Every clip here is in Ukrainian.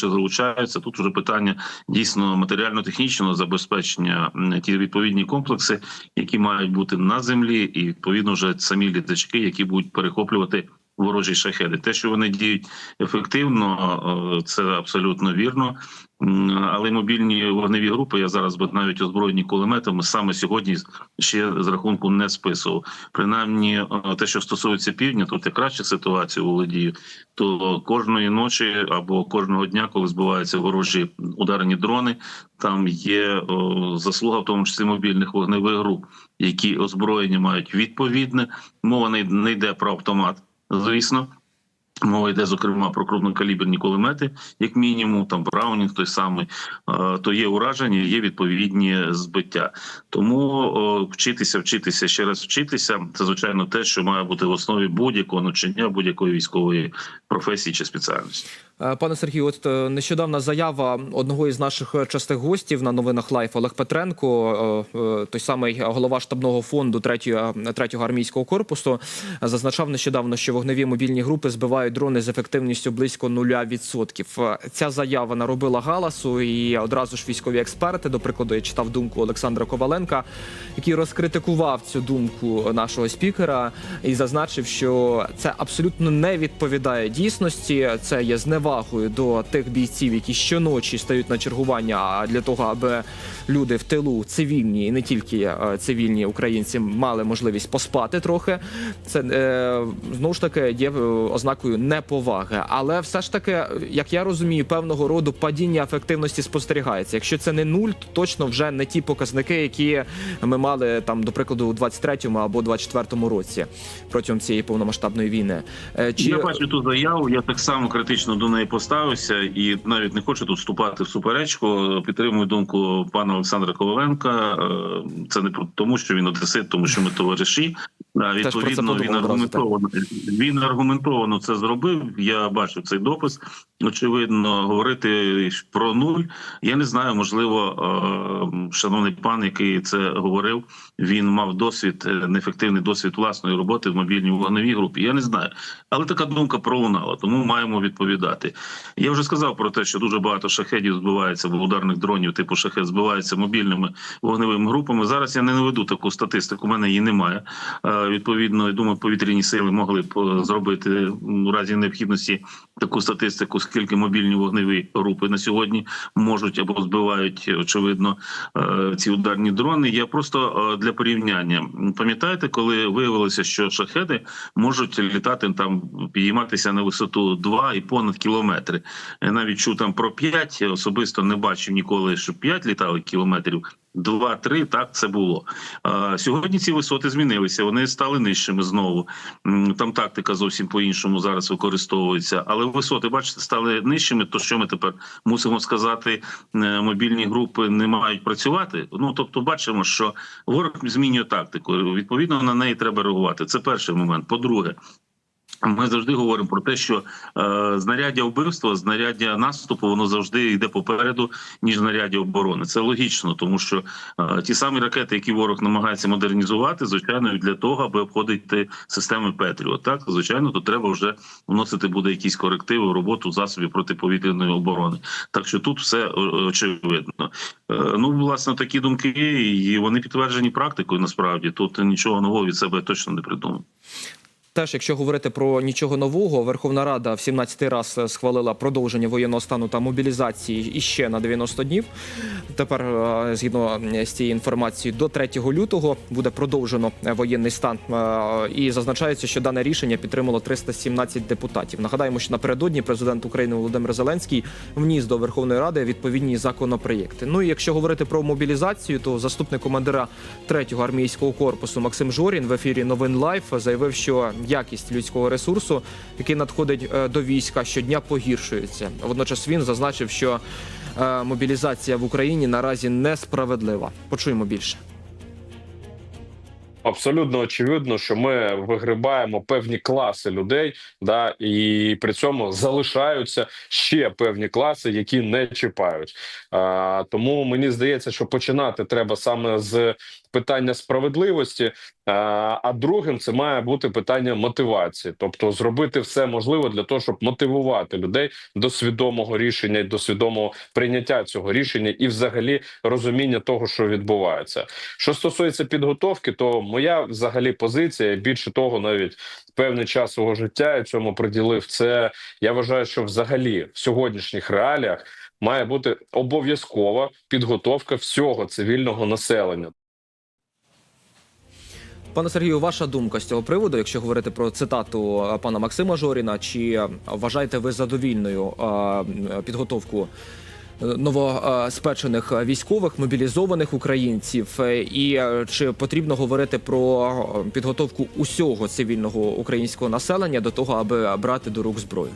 залучаються. Тут вже питання дійсно матеріально-технічного забезпечення ті відповідні комплекси, які мають бути на землі, і відповідно вже самі літачки, які будуть перехоплювати. Ворожі шахеди, те, що вони діють ефективно, е, це абсолютно вірно. Але мобільні вогневі групи я зараз би навіть озброєні кулеметами саме сьогодні ще з рахунку не списував. Принаймні, е, те, що стосується півдня, тут я краще ситуацію володію. То кожної ночі або кожного дня, коли збиваються ворожі ударні дрони, там є о, заслуга, в тому числі мобільних вогневих груп, які озброєння мають відповідне. Мова не, не йде про автомат, звісно. Мова йде зокрема про крупнокаліберні кулемети, як мінімум, там Браунінг той самий, то є ураження, є відповідні збиття. Тому вчитися, вчитися ще раз вчитися. Це звичайно те, що має бути в основі будь-якого навчання, будь-якої військової професії чи спеціальності. Е, Пане Сергію, от е, нещодавна заява одного із наших е, частих гостів на новинах Лайф Олег Петренко, той самий голова штабного фонду 3-го, 3-го армійського корпусу, зазначав нещодавно, що вогневі мобільні групи збивають дрони з ефективністю близько 0%. Е, Ця заява наробила галасу, і одразу ж військові експерти, до прикладу, я читав думку Олександра Коваленка, який розкритикував цю думку нашого спікера і зазначив, що це абсолютно не відповідає дійсності. Це є зневагою до тих бійців, які щоночі стають на чергування для того, аби люди в тилу цивільні і не тільки е, цивільні українці мали можливість поспати трохи. Це е, знову ж таки є е, ознакою неповаги. Але все ж таки, як я розумію, певного роду падіння ефективності спостерігається. Якщо це не нуль, то точно вже не ті показники, які ми мали там, до прикладу, у 23-му або 24-му році протягом цієї повномасштабної війни. Чи Я бачу ту заяву, я так само критично до неї поставився і навіть не хочу тут вступати в суперечку. Підтримую думку пана Олександра Коваленка. Е, Це не тому, що він одесит, тому що ми товариші. Це Відповідно, він аргументовано він аргументовано це зробив. Я бачив цей допис. Очевидно, говорити про нуль. Я не знаю, можливо, е, шановний пан, який це говорив, він мав досвід, е, неефективний досвід власної роботи в мобільній вогневій групі. Я не знаю, але така думка пролунала, тому маємо відповідати. Я вже сказав про те, що дуже багато шахедів збивається ударних дронів, типу шахет збивається мобільними вогневими групами. Зараз я не наведу таку статистику. У мене її немає. Е, Відповідно, я думаю, повітряні сили могли б зробити у разі необхідності таку статистику, скільки мобільні вогневі групи на сьогодні можуть або збивають очевидно е, ці ударні дрони. Я просто е, для порівняння пам'ятаєте, коли виявилося, що шахеди можуть літати там, підійматися на висоту 2 і понад кілометри. Я навіть чув там про 5, особисто не бачив ніколи, що 5 літали кілометрів. 2-3, так це було. Сьогодні ці висоти змінилися. Вони стали нижчими знову. Там тактика зовсім по-іншому зараз використовується. Але висоти, бачите, стали нижчими. То що ми тепер мусимо сказати, е, мобільні групи не мають працювати? Ну тобто, бачимо, що ворог змінює тактику. Відповідно, на неї треба реагувати. Це перший момент. По-друге. Ми завжди говоримо про те, що е, знаряддя вбивства, знаряддя наступу, воно завжди йде попереду, ніж знаряддя оборони. Це логічно, тому що е, ті самі ракети, які ворог намагається модернізувати, звичайно, для того, аби обходити системи Петріот. Так, звичайно, то треба вже вносити буде якісь корективи в роботу засобів протиповітряної оборони. Так що тут все е, очевидно. Е, ну, власне, такі думки, і вони підтверджені практикою. Насправді тут нічого нового від себе точно не придумав. Теж, якщо говорити про нічого нового, Верховна Рада в 17-й раз е, схвалила продовження воєнного стану та мобілізації іще на 90 днів. Тепер, е, згідно з цією інформацією, до 3 лютого буде продовжено е, воєнний стан. Е, І зазначається, що дане рішення підтримало 317 депутатів. Нагадаємо, що напередодні президент України Володимир Зеленський вніс до Верховної Ради відповідні законопроєкти. Ну і якщо говорити про мобілізацію, то заступник командира 3-го армійського корпусу Максим Жорін в ефірі Новин Лайф заявив, що якість людського ресурсу, який надходить е, до війська, щодня погіршується. Водночас він зазначив, що е, мобілізація в Україні наразі несправедлива. Почуємо більше. Абсолютно очевидно, що ми вигрибаємо певні класи людей, да і при цьому залишаються ще певні класи, які не чіпають. А, тому мені здається, що починати треба саме з питання справедливості. Е, А другим це має бути питання мотивації, тобто зробити все можливе для того, щоб мотивувати людей до свідомого рішення до свідомого прийняття цього рішення, і взагалі розуміння того, що відбувається. Що стосується підготовки, то моя взагалі позиція більше того, навіть певний час свого життя я цьому приділив. Це я вважаю, що взагалі в сьогоднішніх реаліях має бути обов'язкова підготовка всього цивільного населення. Пане Сергію, ваша думка з цього приводу, якщо говорити про цитату е, пана Максима Жоріна, чи е, вважаєте ви задовільною е, підготовку новоспечених військових мобілізованих українців? І чи потрібно говорити про підготовку усього цивільного українського населення до того, аби брати до рук зброю?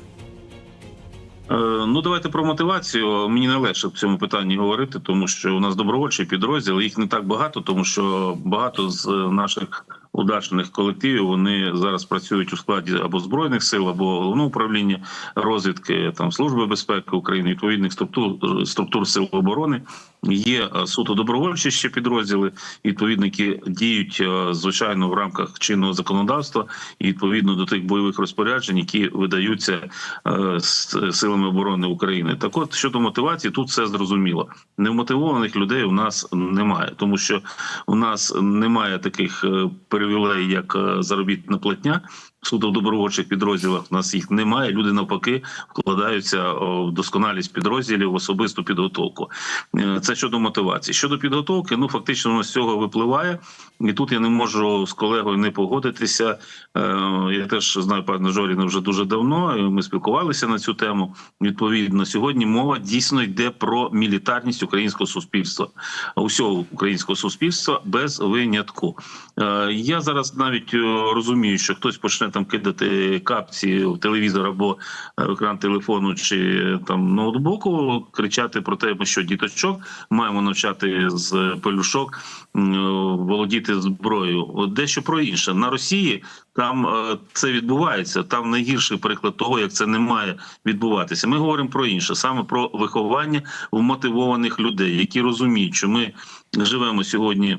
Е, Ну, давайте про мотивацію. Мені не легше в цьому питанні говорити, тому що у нас добровольчий підрозділ. Їх не так багато, тому що багато з наших удачних колективів вони зараз працюють у складі або збройних сил, або головного управління розвідки, там служби безпеки України, відповідних структур структур сил оборони. Є е, суто добровольчі ще підрозділи, відповідно, які діють е, звичайно в рамках чинного законодавства і відповідно до тих бойових розпоряджень, які видаються е, силами оборони України. Так, от щодо мотивації, тут все зрозуміло. Невмотивованих людей у нас немає, тому що у нас немає таких е, привілеїв, як е, заробітна платня. Суто в добровольчих підрозділах у нас їх немає. Люди навпаки вкладаються в досконалість підрозділів в особисту підготовку. Е, Це щодо мотивації. Щодо підготовки, ну фактично з цього випливає, і тут я не можу з колегою не погодитися. Е, Я теж знаю пана Жоріна вже дуже давно. Ми спілкувалися на цю тему. Відповідно, сьогодні мова дійсно йде про мілітарність українського суспільства, усього українського суспільства без винятку. Е, Я зараз навіть е, розумію, що хтось почне там кидати капці в телевізор або е, в екран телефону чи е, там ноутбуку, кричати про те, що діточок маємо навчати з пелюшок е, володіти зброєю. Дещо про інше на Росії. Там це відбувається. Там найгірший приклад того, як це не має відбуватися. Ми говоримо про інше, саме про виховання вмотивованих людей, які розуміють, що ми живемо сьогодні.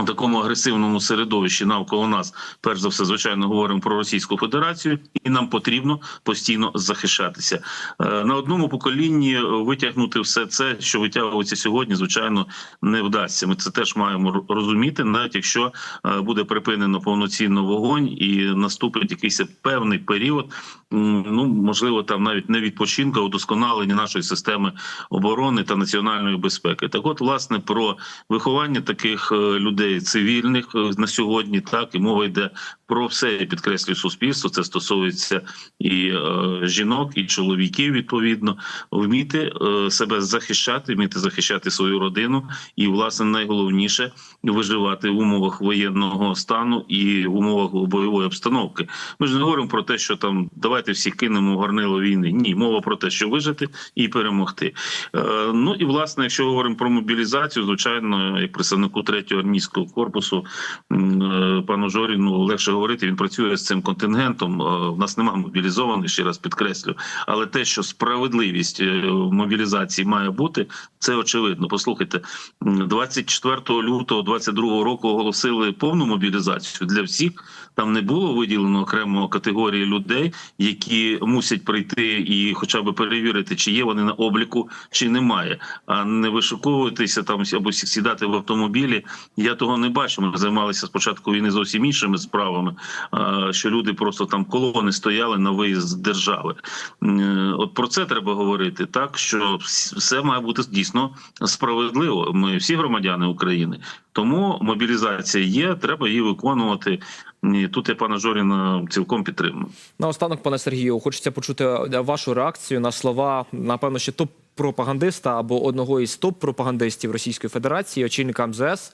У такому агресивному середовищі навколо нас, перш за все, звичайно, говоримо про Російську Федерацію, і нам потрібно постійно захищатися. Е, На одному поколінні витягнути все це, що витягується сьогодні, звичайно, не вдасться. Ми це теж маємо розуміти, навіть якщо е, буде припинено повноцінно вогонь і наступить якийсь певний період, ну можливо, там навіть не відпочинку, а удосконалення нашої системи оборони та національної безпеки. Так, от, власне, про виховання таких е, людей цивільних е, на сьогодні, так і мова йде про все я підкреслюю суспільство. Це стосується і е, жінок, і чоловіків. Відповідно, вміти е, себе захищати, вміти захищати свою родину, і власне найголовніше виживати в умовах воєнного стану і в умовах бойової обстановки. Ми ж не говоримо про те, що там давайте всі кинемо горнило війни. Ні, мова про те, що вижити і перемогти. Е, ну і власне, якщо говоримо про мобілізацію, звичайно, як представнику третього армійського корпусу е, пану Жоріну легше говорити. Він працює з цим контингентом. У нас немає мобілізованих, ще раз підкреслю. Але те, що справедливість е, мобілізації має бути, це очевидно. Послухайте, м, 24 лютого 22 року оголосили повну мобілізацію для всіх. Там не було виділено окремо категорії людей, які мусять прийти і хоча б перевірити, чи є вони на обліку, чи немає, а не вишуковуватися там або сідати в автомобілі. Я того не бачу. Ми займалися спочатку війни зовсім іншими справами. Що люди просто там колони стояли на виїзд з держави. От про це треба говорити, так що все має бути дійсно справедливо. Ми всі громадяни України. Тому мобілізація є, треба її виконувати. І тут я пана Жоріна цілком підтримую. Наостанок, пане Сергію, хочеться почути вашу реакцію на слова, напевно, ще топ. Пропагандиста або одного із топ-пропагандистів Російської Федерації, очільника МЗС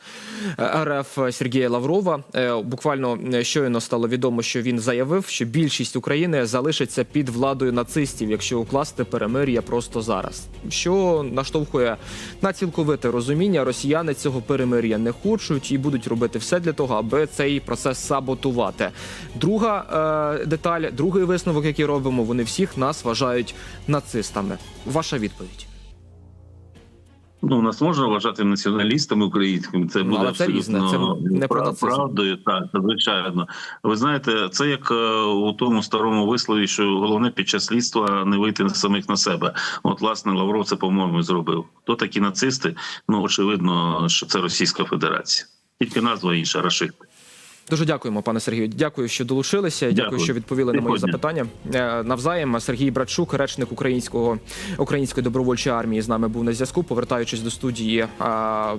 е, РФ Сергія Лаврова. Е, Буквально е, щойно стало відомо, що він заявив, що більшість України залишиться під владою нацистів, якщо укласти перемир'я просто зараз. Що наштовхує на цілковите розуміння, росіяни цього перемир'я не хочуть і будуть робити все для того, аби цей процес саботувати. Друга е, деталь, другий висновок, який робимо, вони всіх нас вважають нацистами. Ваша відповідь. Ну, нас можна вважати націоналістами українськими. Це Ну, буде але це абсолютно це не про правдою. Так, звичайно. Ви знаєте, це як е, у тому старому вислові, що головне під час слідства не вийти на самих на себе. От, власне, Лавров це, по-моєму, зробив. Хто такі нацисти? Ну, очевидно, що це Російська Федерація. Тільки назва інша Рашид. Дуже дякуємо, пане Сергію. Дякую, що долучилися. Дякую, Дякую. що відповіли на мої запитання. Е, Навзаєм Сергій Братчук, речник українського української добровольчої армії, з нами був на зв'язку. Повертаючись до студії,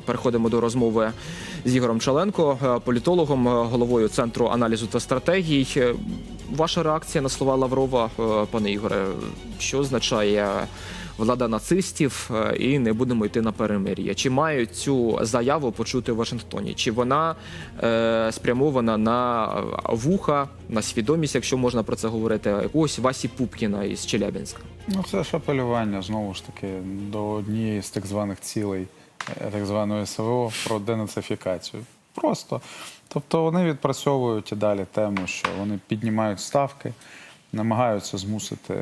переходимо до розмови з Ігорем Чаленко, е, політологом, е, головою центру аналізу та стратегій. Е, Ваша реакція на слова Лаврова, е, пане Ігоре, що означає? Влада нацистів е, і не будемо йти на перемир'я. Чи мають цю заяву почути в Вашингтоні? Чи вона е, спрямована на вуха, на свідомість, якщо можна про це говорити, якогось Васі Пупкіна із Челябінська? Ну, це ж апелювання знову ж таки до однієї з так званих цілей е, так званої СВО про денацифікацію. Просто. Тобто вони відпрацьовують і далі тему, що вони піднімають ставки, намагаються змусити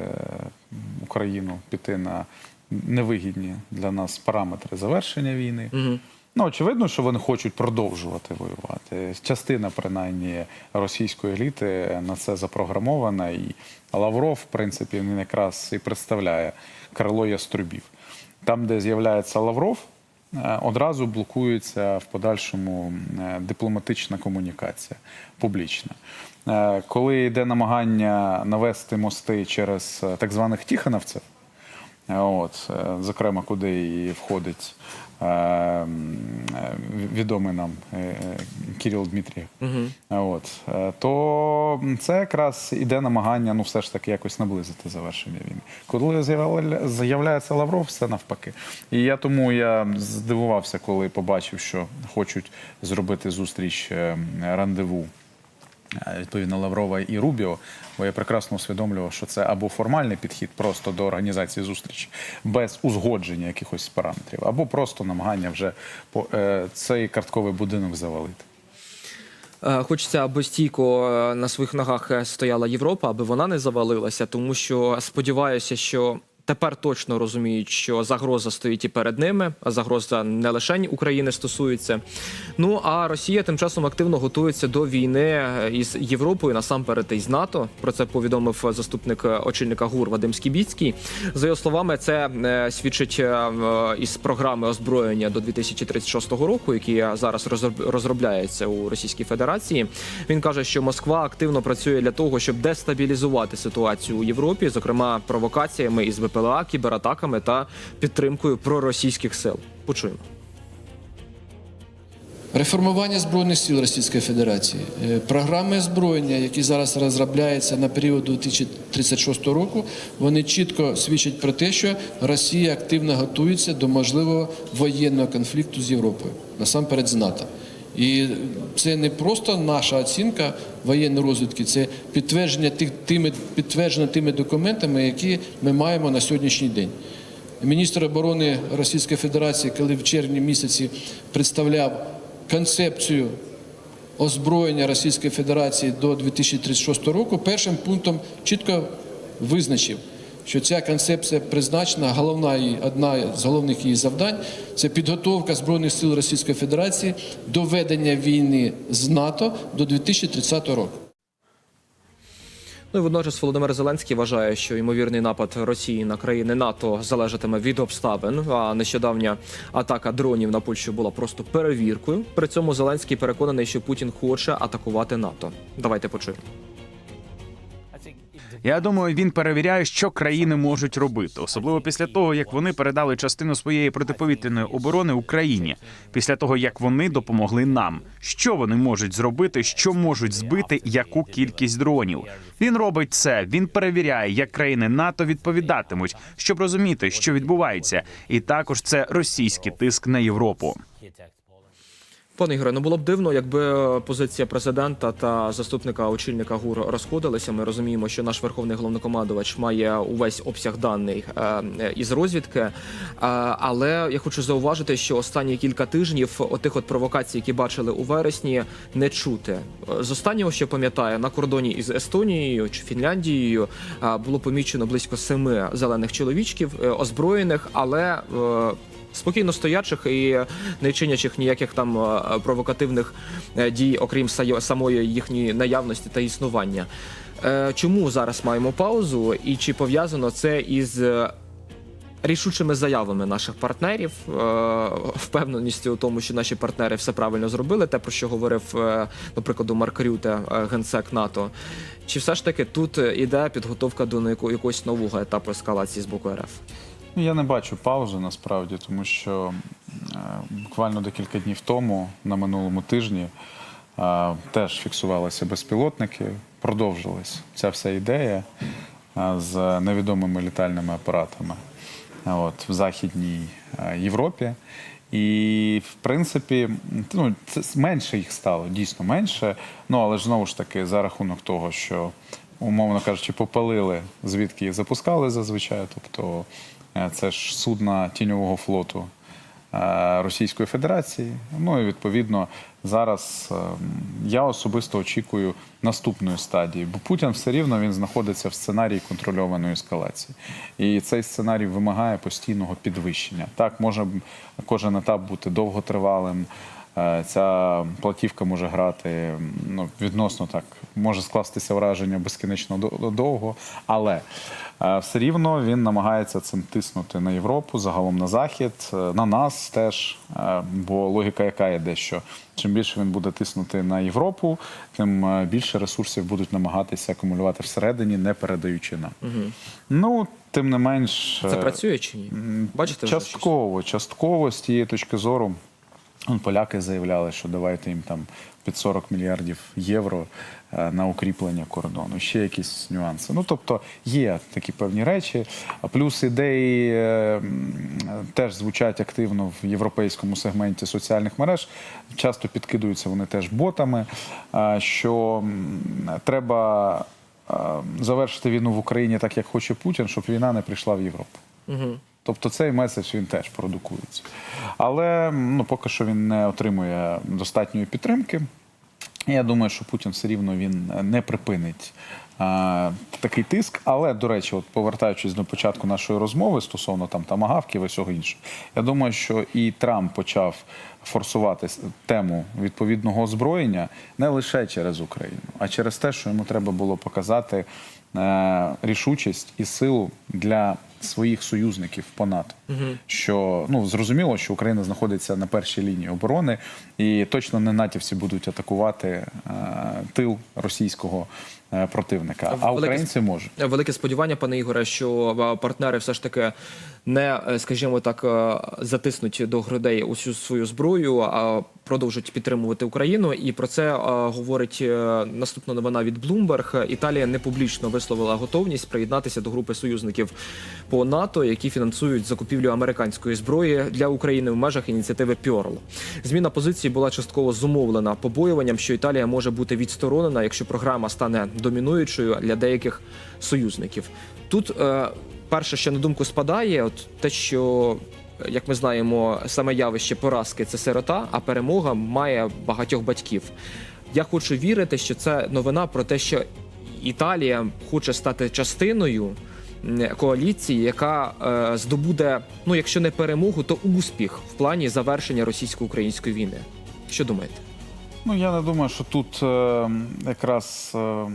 Україну піти на невигідні для нас параметри завершення війни. Угу. Ну, очевидно, що вони хочуть продовжувати воювати. Частина, принаймні, російської еліти на це запрограмована, і Лавров, в принципі, він якраз і представляє крило яструбів. Там, де з'являється Лавров, е, одразу блокується в подальшому е, дипломатична комунікація публічна. Е, Коли йде намагання навести мости через е, так званих тіхановців, От, е, зокрема, куди і входить відомий нам е, Кирил Дмитрієв. От, то це якраз іде намагання ну, все ж таки якось наблизити завершення війни. Коли з'являється Лавров, все навпаки. І я тому я здивувався, коли побачив, що хочуть зробити зустріч рандеву відповідно Лаврова і Рубіо, бо я прекрасно усвідомлював, що це або формальний підхід просто до організації зустрічі без узгодження якихось параметрів, або просто намагання вже е, цей картковий будинок завалити. Е, Хочеться, аби стійко е, на своїх ногах стояла Європа, аби вона не завалилася, тому що сподіваюся, що. Тепер точно розуміють, що загроза стоїть і перед ними, а загроза не лише України стосується. Ну а Росія тим часом активно готується до війни е, із Європою, насамперед із НАТО. Про це повідомив заступник е, очільника ГУР Вадим Скібіцький. За його словами, це е, свідчить е, із програми озброєння до 2036 року, які зараз розроб- розробляються у Російській Федерації. Він каже, що Москва активно працює для того, щоб дестабілізувати ситуацію у Європі, зокрема провокаціями із ВПЛА, кібератаками та підтримкою проросійських сил. Почуємо. Реформування збройних сил Російської Федерації, Е, програми озброєння, які зараз розробляються на період 2036 року, вони чітко свідчать про те, що Росія активно готується до можливого воєнного конфлікту з Європою, насамперед з НАТО. І це не просто наша оцінка воєнної розвідки, це підтвердження тих тими підтверджено тими документами, які ми маємо на сьогоднішній день. Міністр оборони Російської Федерації, коли в червні місяці представляв концепцію озброєння Російської Федерації до 2036 року, першим пунктом чітко визначив, що ця концепція призначена, головна її, одна з головних її завдань це підготовка Збройних сил Російської Федерації до ведення війни з НАТО до 2030 року. Ну і водночас Володимир Зеленський вважає, що ймовірний напад Росії на країни НАТО залежатиме від обставин. А нещодавня атака дронів на Польщу була просто перевіркою. При цьому Зеленський переконаний, що Путін хоче атакувати НАТО. Давайте почуємо. Я думаю, він перевіряє, що країни можуть робити, особливо після того, як вони передали частину своєї протиповітряної оборони Україні, після того як вони допомогли нам. Що вони можуть зробити, що можуть збити, яку кількість дронів. Він робить це. Він перевіряє, як країни НАТО відповідатимуть, щоб розуміти, що відбувається, і також це російський тиск на Європу. Пане Ігоре, ну було б дивно, якби позиція президента та заступника очільника ГУР розходилися. Ми розуміємо, що наш верховний головнокомандувач має увесь обсяг даних е, е, із розвідки. Е, але я хочу зауважити, що останні кілька тижнів отих от провокацій, які бачили у вересні, не чути. Е, З останнього, що пам'ятаю, на кордоні із Естонією чи Фінляндією е, було помічено близько семи зелених чоловічків е, озброєних, але е, спокійно стоячих і не чинячих ніяких там е, провокативних е, дій, окрім самої їхньої наявності та існування. Е, Чому зараз маємо паузу, і чи пов'язано це із рішучими заявами наших партнерів, впевненістю у тому, що наші партнери все правильно зробили, те про що говорив, наприклад, Марк Рюте, генсек НАТО. Чи все ж таки тут іде підготовка до яко- якогось нового етапу ескалації з боку РФ? Ну, я не бачу паузи насправді, тому що е, буквально декілька днів тому, на минулому тижні, е, теж фіксувалися безпілотники, продовжилась ця вся ідея е, з невідомими літальними апаратами от, в Західній Європі. І, в принципі, ну, це менше їх стало, дійсно менше. Ну, але ж знову ж таки, за рахунок того, що, умовно кажучи, попалили, звідки їх запускали зазвичай. Тобто це ж судна тіньового флоту е, Російської Федерації. Ну і відповідно зараз е, я особисто очікую наступної стадії, бо Путін все рівно він знаходиться в сценарії контрольованої ескалації, і цей сценарій вимагає постійного підвищення. Так може кожен етап бути довготривалим. Е, Ця платівка може грати ну, відносно так, може скластися враження безкінечно до- довго, але е, все рівно він намагається цим тиснути на Європу, загалом на Захід, е, на нас теж. Бо логіка яка йде, що чим більше він буде тиснути на Європу, тим більше ресурсів будуть намагатися акумулювати всередині, не передаючи нам. Ну, тим не менш, Це працює чи ні? Бачите. Частково, частково з тієї точки зору. Поляки заявляли, що давайте їм там під 40 мільярдів євро е, на укріплення кордону. Ще якісь нюанси. Ну тобто є такі певні речі. А плюс ідеї е, теж звучать активно в європейському сегменті соціальних мереж. Часто підкидуються вони теж ботами. е, Що треба завершити війну в Україні так, як хоче Путін, щоб війна не прийшла в Європу. Тобто цей меседж він теж продукується. Але ну, поки що він не отримує достатньої підтримки. Я думаю, що Путін все рівно він не припинить а, такий тиск. Але, до речі, от повертаючись до початку нашої розмови стосовно там тамагавків і всього іншого, я думаю, що і Трамп почав форсувати тему відповідного озброєння не лише через Україну, а через те, що йому треба було показати е, рішучість і силу для своїх союзників по НАТО. Що ну зрозуміло, що Україна знаходиться на першій лінії оборони, і точно не натівці будуть атакувати е, тил російського е, противника. А Велике українці можуть. Велике сподівання, пане Ігоре, що е, партнери все ж таки не, е, скажімо так, затиснуть до грудей усю свою зброю, а продовжать підтримувати Україну. І про це говорить наступна новина від Bloomberg. Італія не публічно висловила готовність приєднатися до групи союзників по НАТО, які фінансують закупівлю американської зброї для України в межах ініціативи Пьорл. Зміна позиції була частково зумовлена побоюванням, що Італія може бути відсторонена, якщо програма стане домінуючою для деяких союзників. Тут е, перше, що на думку спадає, от те, що як ми знаємо, саме явище поразки це сирота, а перемога має багатьох батьків. Я хочу вірити, що це новина про те, що Італія хоче стати частиною коаліції, яка е, здобуде, ну якщо не перемогу, то успіх в плані завершення російсько-української війни. Що думаєте? Ну я не думаю, що тут е, якраз. Е,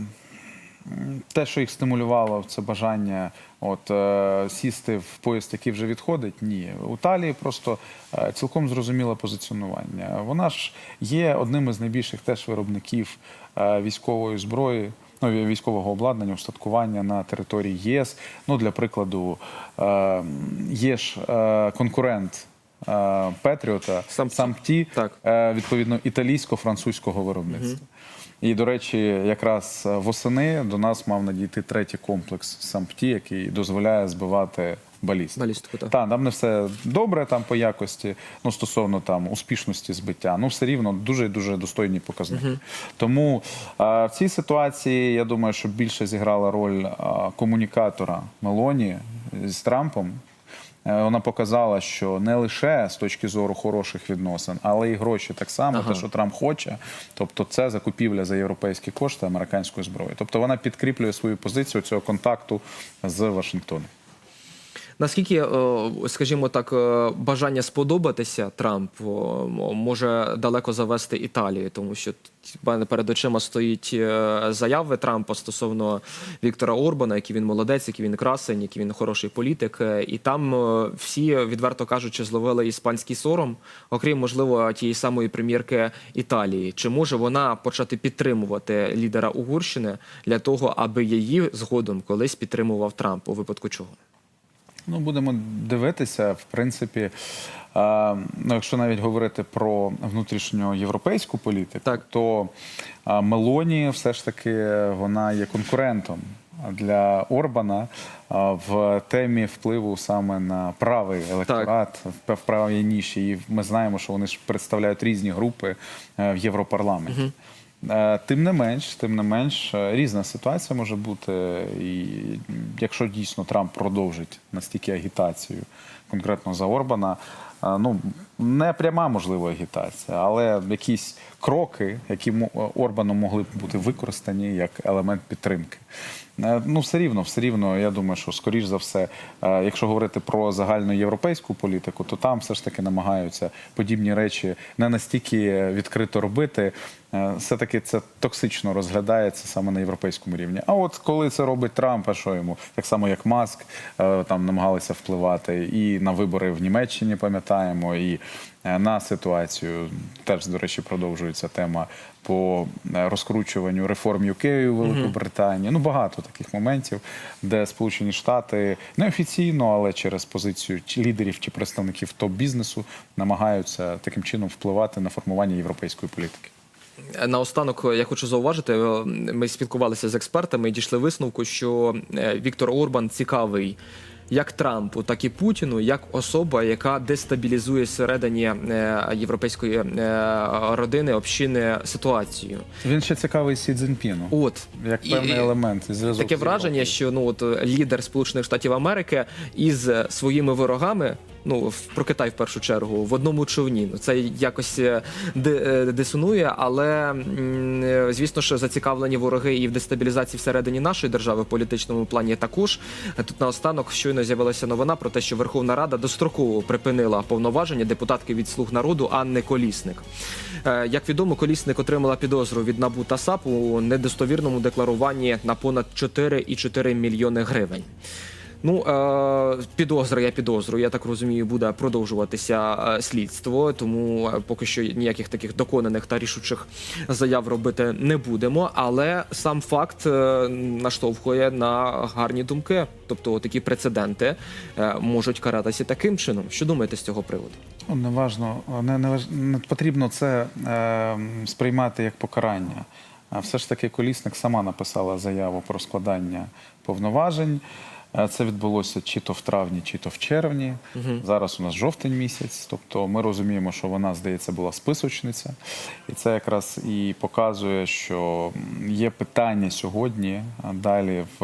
те, що їх стимулювало, це бажання от е, сісти в поїзд, який вже відходить. Ні, у Талії просто е, цілком зрозуміле позиціонування. Вона ж є одним із найбільших теж виробників е, військової зброї. Ну, військового обладнання, устаткування на території ЄС. Ну, для прикладу, е, є ж е, конкурент е, Петріота, самті відповідно італійсько-французького виробництва. І, до речі, якраз восени до нас мав надійти третій комплекс Сампті, який дозволяє збивати балістику. Балістику, так. Та, там не все добре там по якості, ну стосовно там успішності збиття. Ну все рівно дуже дуже достойні показники. Тому е, в цій ситуації я думаю, що більше зіграла роль е, комунікатора Мелоні з Трампом. Е, Вона показала, що не лише з точки зору хороших відносин, але і гроші так само, Ага. те, що Трамп хоче. Тобто, це закупівля за європейські кошти американської зброї. Тобто вона підкріплює свою позицію цього контакту з Вашингтоном. Наскільки, е, скажімо так, е, бажання сподобатися Трампу може далеко завести Італію, тому що мене перед очима стоїть е, заяви Трампа стосовно Віктора Орбана, який він молодець, який він красень, який він хороший політик. І там всі, відверто кажучи, зловили іспанський сором, окрім можливо тієї самої прем'єрки Італії. Чи може вона почати підтримувати лідера Угорщини для того, аби її згодом колись підтримував Трамп у випадку чого? Ну, будемо дивитися, в принципі. Ну, якщо навіть говорити про внутрішньоєвропейську політику, Так. то Мелоні все ж таки вона є конкурентом для Орбана в темі впливу саме на правий електорат в в правій ніші. І ми знаємо, що вони ж представляють різні групи е, в Європарламенті. Е, Тим не менш, тим не менш, е, різна ситуація може бути. І якщо дійсно Трамп продовжить настільки агітацію, конкретно за Орбана, е, ну не пряма можливо агітація, але якісь кроки, які Орбану могли б бути використані як елемент підтримки. Е, Ну, все рівно, все рівно. Я думаю, що скоріш за все, е, якщо говорити про загальну європейську політику, то там все ж таки намагаються подібні речі не настільки відкрито робити. Е, Все-таки це токсично розглядається саме на європейському рівні. А от коли це робить Трамп, а що йому так само, як Маск, там намагалися впливати і на вибори в Німеччині, пам'ятаємо, і на ситуацію теж, до речі, продовжується тема по е, розкручуванню реформ UK у Великобританії. Ну багато таких моментів, де Сполучені Штати неофіційно, але через позицію лідерів чи представників топ-бізнесу намагаються таким чином впливати на формування європейської політики. Наостанок я хочу зауважити, е, ми спілкувалися з експертами і дійшли висновку, що е, Віктор Орбан цікавий як Трампу, так і Путіну, як особа, яка дестабілізує всередині е, європейської е, родини общини ситуацію. Він ще цікавий Сі Цзіньпіну, От як І- певний елемент і зв'язок. таке враження, що ну от лідер Сполучених Штатів Америки із своїми ворогами. Ну, в- Китай в першу чергу в одному човні. Ну це якось е, е, дисонує, але е, звісно ж зацікавлені вороги і в дестабілізації всередині нашої держави в політичному плані також. Тут наостанок щойно з'явилася новина про те, що Верховна Рада достроково припинила повноваження депутатки від слуг народу Анни Колісник. Як відомо, колісник отримала підозру від НАБУ та САП у недостовірному декларуванні на понад 4,4 мільйони гривень. Ну, е, підозра, я підозрюю, я так розумію, буде продовжуватися е, слідство, тому е, поки що ніяких таких доконаних та рішучих заяв робити не будемо. Але сам факт наштовхує на гарні думки. Тобто такі прецеденти можуть каратися таким чином. Що думаєте з цього приводу? Ну, не важно, не, не, не потрібно це е, сприймати як покарання. А все ж таки колісник сама написала заяву про складання повноважень. Е, Це відбулося чи то в травні, чи то в червні. Зараз у нас жовтень місяць. Тобто ми розуміємо, що вона, здається, була списочниця. І це якраз і показує, що є питання сьогодні далі в